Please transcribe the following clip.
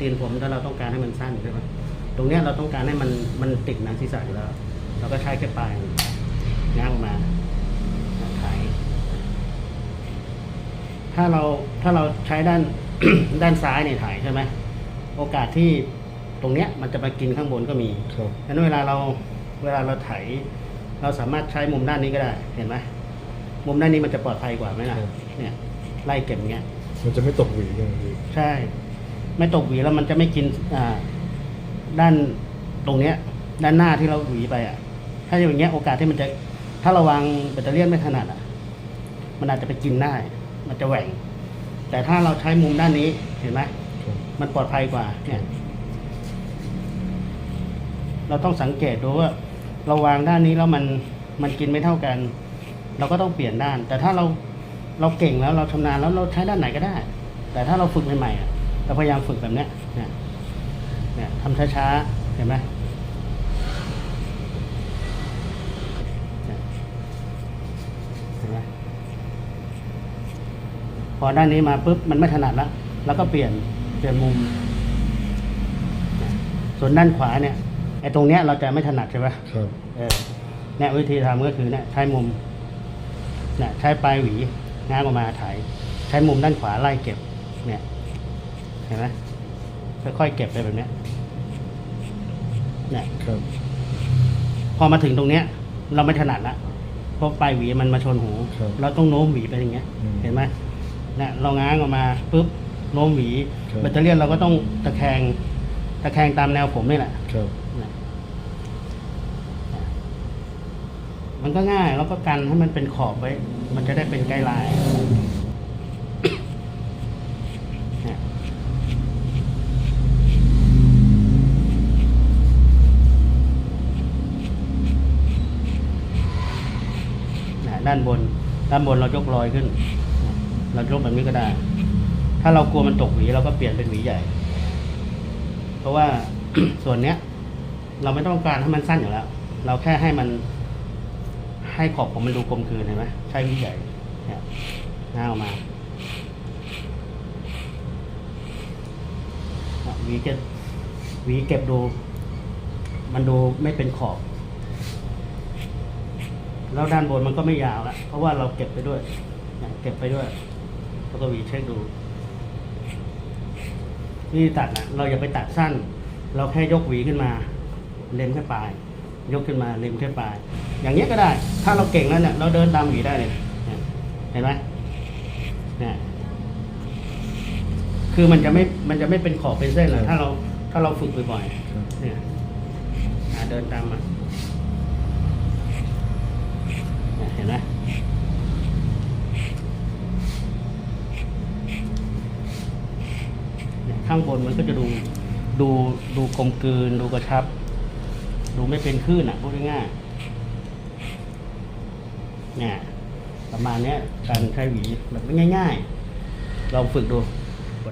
ตีนผมถ้าเราต้องการให้มันสั้นใช่ไหมตรงเนี้ยเราต้องการให้มันมันติดหนังศีรษะอยู่แล้ว เราก็ใช้แค่ปลายง้างออกมาไถถ้าเราถ้าเราใช้ด้านด้านซ้ายเนี่ยไถใช่ไหมโอกาสที่ตรงเนี้ยมันจะมากินข้างบนก็มีครับฉะนั้นเวลาเราเวลาเราไถ เราสามารถใช้มุมด้านนี้ก็ได้เห็นไหมมุมด้านนี้มันจะปลอดภัยกว่าไหมล่ะครับเนี่ยไล่เก็บอย่างเงี้ย มันจะไม่ตกหวีอย่างนี้ ใช่ ไม่ตกหวีแล้วมันจะไม่กินอ่าด้านตรงเนี้ย ด้านหน้าที่เราหวีไปอะ ถ้าอย่างเงี้ยโอกาสที่มันจะถ้าเราวางแบตเตอรี่ไม่ถนัดอะ มันอาจจะไปกินได้ มันจะแหว่ง แต่ถ้าเราใช้มุมด้านนี้เห็นไหมมันปลอดภัยกว่าเนี่ยเราต้องสังเกตดูว่าเราวางด้านนี้แล้วมันมันกินไม่เท่ากัน เราก็ต้องเปลี่ยนด้าน แต่ถ้าเราเราเก่งแล้วเราชำนาญแล้วเราใช้ด้านไหนก็ได้ แต่ถ้าเราฝึกใหม่ๆอะ เราพยายามฝึกแบบเนี้ยเนี่ยเนี่ยทำช้าๆ เห็นไหมเนี่ยเห็นไหมพอด้านนี้มาปุ๊บมันไม่ถนัดแล้วเราก็เปลี่ยนเปลี่ยนมุม ส่วนด้านขวาเนี่ยไอ้ตรงเนี้ยเราจะไม่ถนัดใช่ไหมครับเออเนี่ยวิธีทำก็คือเนี่ยใช้มุมเนี่ยใช้ปลายหวีง้างออกมาถ่าย ใช้มุมด้านขวาไล่เก็บเนี่ย เห็นไหมค่อยๆเก็บไปแบบเนี้ยเนี่ยครับ พอมาถึงตรงเนี้ย เราไม่ถนัดละเพราะปลายหวีมันมาชนหู ครับเราต้องโน้มหวีไปอย่างเงี้ย อืมเห็นไหมเนี่ยเราง้างออกมาปุ๊บโน้มหวีครับ แบตเตอรี่ยนเราก็ต้องตะแคงตะแคงตามแนวผมนี่แหละ ครับนะมันก็ง่ายแล้วก็กันให้มันเป็นขอบไว้ มันจะได้เป็นไกด์ไลน์เนี่ยนะ ด้านบน ด้านบนเรายกลอยขึ้น เรายกแบบนี้ก็ได้ ถ้าเรากลัวมันตกหวีเราก็เปลี่ยนเป็นหวีใหญ่ เพราะว่าส่วนเนี้ย เราไม่ต้องการให้มันสั้นอยู่แล้ว เราแค่ให้มัน ให้ขอบผมมันดูกลมกลืนเห็นไหมใช้วิใหญ่เนี่ยหน้าออกมาหวีเก็บหวีเก็บดู มันดูไม่เป็นขอบ แล้วด้านบนมันก็ไม่ยาวละเพราะว่าเราเก็บไปด้วยเก็บไปด้วยแล้วก็หวีเช็คดูนี่ตัดนะเราอย่าไปตัดสั้น เราแค่ยกหวีขึ้นมา เล็มแค่ปลาย ยกขึ้นมาเล็มแค่ปลาย อย่างเงี้ก็ได้ ถ้าเราเก่งแล้วเนี่ยเราเดินตามหวีได้เลยเห็นไหมเนี่ยคือมันจะไม่มันจะไม่เป็นขอบเป็นเส้นเลยถ้าเราถ้าเราฝึกบ่อยบๆเนี่ยอะเดินตามมา เห็นไหมข้างบนมันก็จะดูดูดูกลมกลืนดูกระชับ ดูไม่เป็นคลื่นอะพูดง่ายๆเนี่ยประมาณนี้การใช้หวีแบบง่าย ๆ ลองฝึกดู